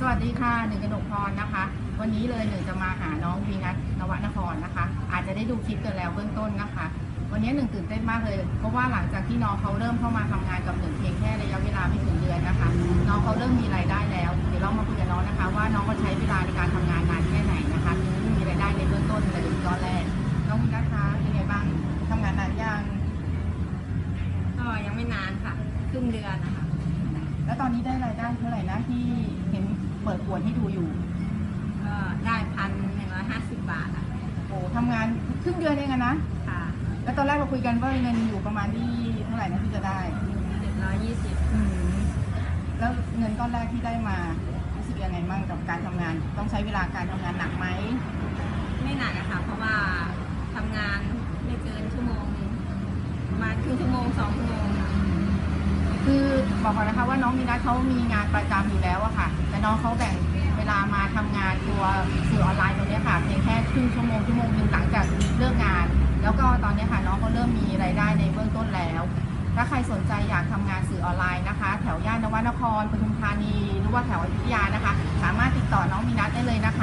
สวัสดีค่ะหนึ่งกนกพรนะคะ วันนี้เลยหนึ่งจะมาหาน้องวีนัทนวนครนะคะ อาจจะได้ดูคลิปกันแล้วเบื้องต้นนะคะ วันนี้หนึ่งตื่นเต้นมากเลย เพราะว่าหลังจากที่น้องเขาเริ่มเข้ามาทำงานกับหนึ่งเพียงแค่ระยะเวลาไม่ถึงเดือนนะคะ น้องเขาเริ่มมีรายได้แล้วเดี๋ยวเรามาคุยกับน้องนะคะ ว่าน้องเขาใช้เวลาในการทำงานนานแค่ไหนนะคะถึงมีรายได้ในเบื้องต้นเลยตอนแรกน้องวีนัทคะเป็นไงบ้างทำงานนานยังก็ยังไม่นานค่ะครึ่งเดือนนะคะแล้วตอนนี้ได้รายได้เท่าไหร่นะที่เห็นเปิดขวดให้ดูอยู่ ก็ได้พันหนึ่งร้อยห้าสิบบาทอะโอ้ทำงานครึ่งเดือนเองอะนะ ค่ะแล้วตอนแรกเราคุยกันว่าเงินอยู่ประมาณที่เท่าไหร่นะที่จะได้เจ็ดร้อยยี่สิบอืมแล้วเงินก้อนแรกที่ได้มารู้สึกยังไงบ้างกับการทำงาน ต้องใช้เวลาการทำงานหนักไหมไม่หนักอะค่ะ เพราะว่าทำงานไม่เกินชั่วโมงหนึ่งประมาณครึ่งชั่วโมงสองชั่วโมงค่ะคือ บอกก่อนนะคะว่าน้องมีนัทเขามีงานประจำอยู่แล้วอะค่ะ แต่น้องเขาแบ่งเวลามาทำงานตัวสื่อออนไลน์ตรงเนี้ยค่ะเพียงแค่ครึ่งชั่วโมงชั่วโมงหนึ่งหลังจากเลิกงาน แล้วก็ตอนเนี้ยค่ะน้องเขาเริ่มมีรายได้ในเบื้องต้นแล้ว ถ้าใครสนใจอยากทำงานสื่อออนไลน์นะคะ แถวย่านนวนครปทุมธานีหรือว่าแถวอยุธยานะคะ สามารถติดต่อน้องมีนัทได้เลยนะคะ